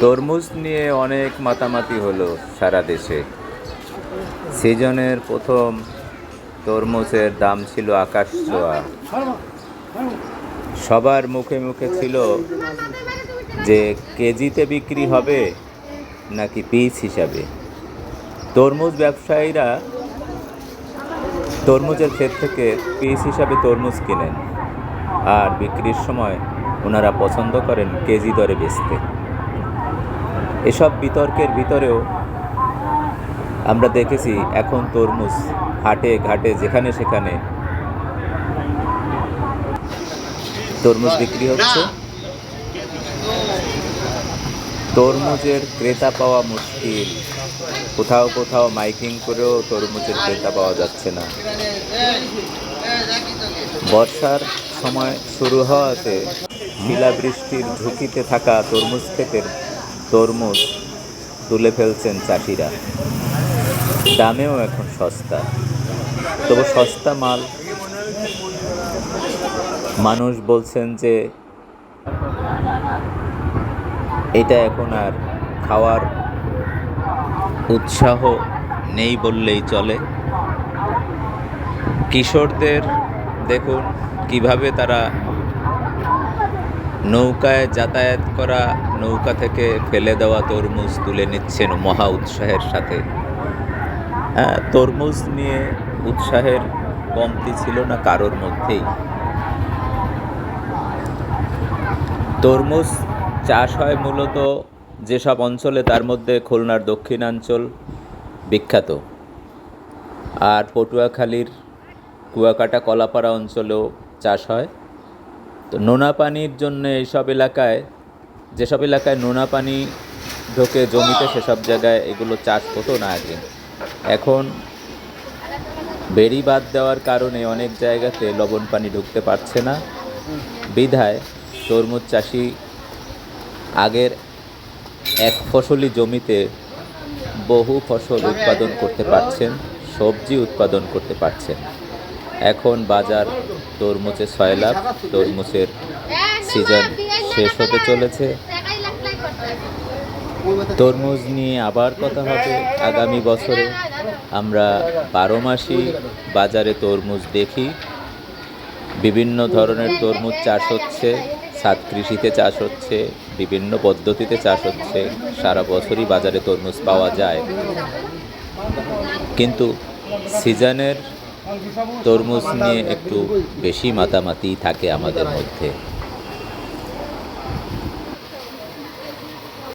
তরমুজ নিয়ে অনেক মাতামাতি হলো সারা দেশে। সিজনের প্রথম তরমুজের দাম ছিল আকাশ ছোঁয়া। সবার মুখে মুখে ছিল যে, কেজিতে বিক্রি হবে নাকি পিস হিসাবে? তরমুজ ব্যবসায়ীরা তরমুজের ক্ষেত থেকে পিস হিসাবে তরমুজ কিনেন। আর বিক্রির সময় ওনারা পছন্দ করেন কেজি দরে বেচতে। এসব বিতর্কের ভিতরেও আমরা দেখেছি এখন তরমুজ হাটে, ঘাটে, যেখানে সেখানে। তরমুজ বিক্রি হচ্ছে। তরমুজের ক্রেতা পাওয়া মুশকিল। কোথাও কোথাও মাইকিং করেও তরমুজের ক্রেতা পাওয়া যাচ্ছে না। বর্ষার সময় শুরু হওয়াতে শিলাবৃষ্টির ঝুঁকিতে থাকা তরমুজ ক্ষেতের তরমুজ তুলে ফেলছেন চাষিরা। দামেও এখন সস্তা। তবু সস্তা মাল মানুষ বলছেন যে এটা এখন আর খাওয়ার উৎসাহ নেই বললেই চলে। কিশোরদের দেখুন কীভাবে তারা নৌকায় যাতায়াত করা নৌকা থেকে ফেলে দেওয়া তরমুজ তুলে নিচ্ছেন মহা উৎসাহের সাথে। হ্যাঁ তরমুজ নিয়ে উৎসাহের কমতি ছিল না কারোর মধ্যেই। তরমুজ চাষ হয় মূলত যেসব অঞ্চলে তার মধ্যে খুলনার দক্ষিণাঞ্চল বিখ্যাত। আর পটুয়াখালীর কুয়াকাটা কলাপাড়া অঞ্চলেও চাষ হয়। তো নোনা পানির জন্য এইসব এলাকায় যেসব এলাকায় নোনা পানি ঢোকে জমিতে, সেসব জায়গায় এগুলো চাষ হতো না আগে। এখন বেড়ি বাদ দেওয়ার কারণে অনেক জায়গাতে লবণ পানি ঢুকতে পারছে না। বিধায় তরমুজ চাষি আগের এক ফসলি জমিতে বহু ফসল উৎপাদন করতে পারছেন, সবজি উৎপাদন করতে পারছেন। এখন বাজার তরমুজে ছয় লাখ, তরমুজের সিজন শেষ হতে চলেছে। তরমুজ নিয়ে আবার কথা হবে আগামী বছরে। আমরা বারো মাসই বাজারে তরমুজ দেখি। বিভিন্ন ধরনের তরমুজ চাষ হচ্ছে, ছাদ কৃষিতে চাষ হচ্ছে, বিভিন্ন পদ্ধতিতে চাষ হচ্ছে। সারা বছরই বাজারে তরমুজ পাওয়া যায়। কিন্তু সিজনের তরমুজ নিয়ে একটু বেশি মাতামাতি থাকে আমাদের মধ্যে।